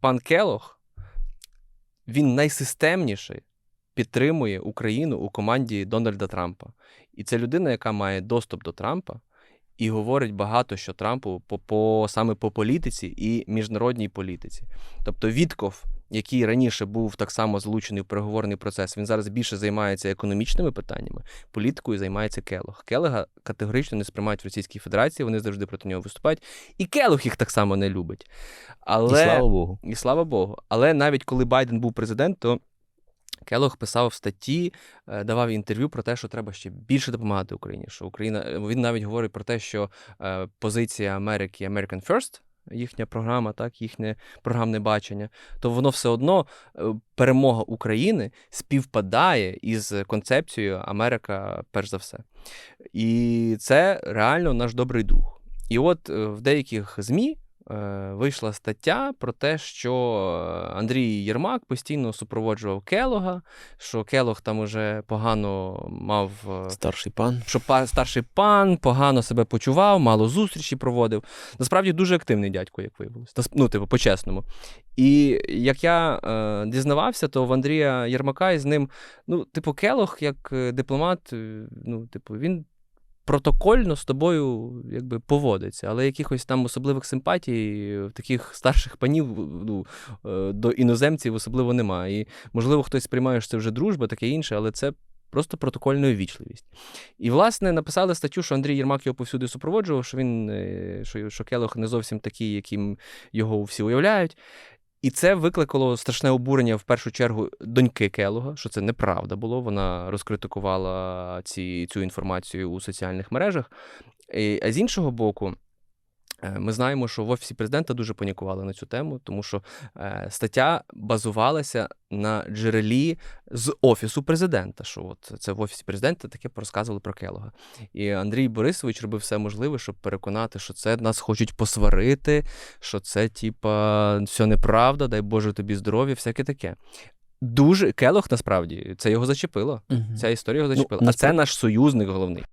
пан Келох, він найсистемніший підтримує Україну у команді Дональда Трампа. І це людина, яка має доступ до Трампа і говорить багато що Трампу по, по саме по політиці і міжнародній політиці. Тобто Вітков, який раніше був так само залучений в переговорний процес, він зараз більше займається економічними питаннями, політикою займається Келох. Келега категорично не сприймають в Російській Федерації, вони завжди проти нього виступають. І Келох їх так само не любить. Але... І слава Богу. І слава Богу. Але навіть коли Байден був президент, то Келох писав в статті, е, давав інтерв'ю про те, що треба ще більше допомагати Україні. Що Україна е, він навіть говорить про те, що е, позиція Америки American First, їхня програма, так, їхнє програмне бачення, то воно все одно е, перемога України співпадає із концепцією Америка перш за все. І це реально наш добрий друг. І от е, в деяких ЗМІ вийшла стаття про те, що Андрій Єрмак постійно супроводжував Келога, що Келог там уже погано мав. е, Старший пан. що старший пан погано себе почував, мало зустрічі проводив. Насправді дуже активний дядько, як виявилось. Ну, типу, по-чесному. І як я е, дізнавався, то в Андрія Єрмака із ним, ну, типу, Келох, як е, дипломат, е, ну, типу, він. Протокольно з тобою якби поводиться, але якихось там особливих симпатій таких старших панів ну, е, до іноземців особливо немає. І, можливо, хтось сприймає, що це вже дружба, таке інше, але це просто протокольна ввічливість. І, власне, написали статтю, що Андрій Єрмак його повсюди супроводжував, що він е, що, що Келох не зовсім такий, яким його всі уявляють. І це викликало страшне обурення в першу чергу доньки Келога, що це неправда було. Вона розкритикувала ці, цю інформацію у соціальних мережах. І, а з іншого боку, ми знаємо, що в офісі президента дуже панікували на цю тему, тому що е, стаття базувалася на джерелі з офісу президента. Що от це в офісі президента таке порозказували про Келога. І Андрій Борисович робив все можливе, щоб переконати, що це нас хочуть посварити, що це, типа, все неправда, дай Боже тобі здоров'я, всяке таке. Дуже Келох насправді це його зачепило. Мгм. Ця історія його Ну, зачепила. а це наш союзник головний.